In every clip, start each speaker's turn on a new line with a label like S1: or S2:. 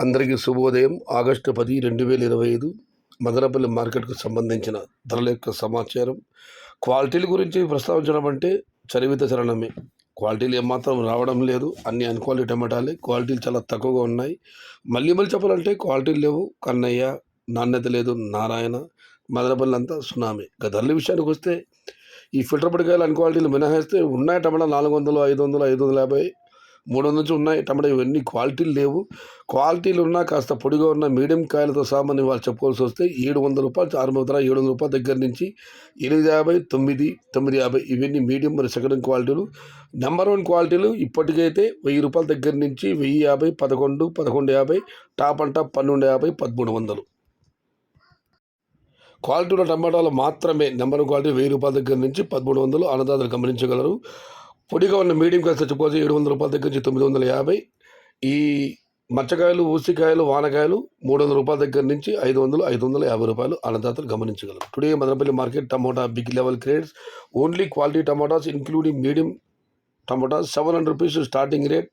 S1: అందరికీ శుభోదయం. ఆగస్టు పది రెండు వేల ఇరవై ఐదు మదనపల్లి మార్కెట్కు సంబంధించిన ధరల యొక్క సమాచారం. క్వాలిటీల గురించి ప్రస్తావించడం అంటే చరివిత చరణమే. క్వాలిటీలు ఏమాత్రం రావడం లేదు. అన్ని అన్క్వాలిటీ టమాటాలే. క్వాలిటీలు చాలా తక్కువగా ఉన్నాయి. మళ్ళీ మళ్ళీ చెప్పాలంటే క్వాలిటీలు లేవు. కన్నయ్య నాణ్యత లేదు. నారాయణ మదనపల్లి అంతా సునామీ. ఇక ధరల విషయానికి వస్తే ఈ ఫిల్టర్ పడికాయలు అన్క్వాలిటీలు మినహాయిస్తే ఉన్నాయి టమాటా నాలుగు వందలు ఐదు వందలు ఐదు వందల యాభై. మూడు వందల నుంచి ఉన్నాయి. టమాటా ఇవన్నీ క్వాలిటీలు లేవు. క్వాలిటీలు ఉన్నా కాస్త పొడిగా ఉన్న మీడియం కాయలతో సామాన్య వాళ్ళు చెప్పుకోవాల్సి వస్తే ఏడు వందల రూపాయలు ఆరు వందల ఏడు వందల రూపాయల దగ్గర నుంచి ఎనిమిది యాభై తొమ్మిది తొమ్మిది యాభై ఇవన్నీ మీడియం మరియు సెకండ్ క్వాలిటీలు. నెంబర్ వన్ క్వాలిటీలు ఇప్పటికైతే వెయ్యి రూపాయల దగ్గర నుంచి వెయ్యి యాభై పదకొండు పదకొండు యాభై టాప్ అండ్ టాప్ పన్నెండు యాభై పదమూడు వందలు. క్వాలిటీ ఉన్న టమాటాలు మాత్రమే నెంబర్ క్వాలిటీ వెయ్యి రూపాయల దగ్గర నుంచి పదమూడు వందలు అన్నదాతలు గమనించగలరు. పొడిగా ఉన్న మీడియం కాస్త చెప్పుకోవచ్చు ఏడు వందల రూపాయల దగ్గర నుంచి తొమ్మిది వందల యాభై. ఈ మచ్చకాయలు ఊసికాయలు వానకాయలు మూడు వందల రూపాయల దగ్గర నుంచి ఐదు వందలు ఐదు వందల యాభై రూపాయలు అన్నదాతలు గమనించగలరు. Today Madanapalli market tomato big level grades only quality tomatoes including medium tomatoes seven hundred rupees starting rate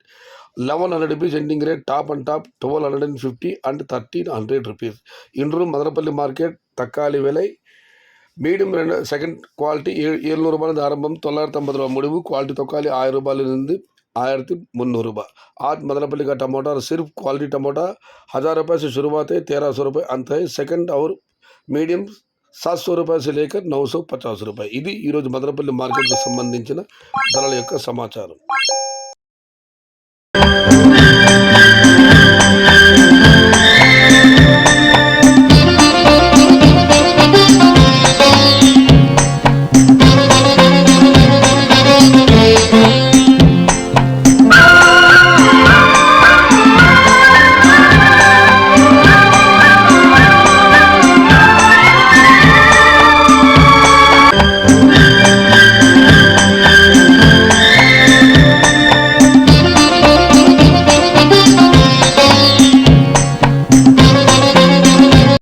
S1: eleven hundred rupees ending rate top and top twelve hundred and fifty and thirteen hundred rupees ఇండ్రూమ్ Madanapalle market తక్కాలి వెలై medium ரெண்டு second quality ஏ எழுநூறு ரூபாயிலிருந்து ஆரம்பம் தொள்ளாயிரத்தி ஐம்பது ரூபா முடிவு quality தக்காளி ஆயிரம் ரூபாயிலிருந்து आयरती मुन्नूरुपा आज मदनपल्ली का टमाटर सिर्फ क्वालिटी टमाटर हज़ार रुपये से शुरुआत है तेरह सौ रुपये अंत है సెకండ్ और మీడియం సాత్ సో రూపాయలు से लेकर नौ सौ पचास రూపాయలు ఇది ఈరోజు మదనపల్లి మార్కెట్కు సంబంధించిన ధరల యొక్క సమాచారం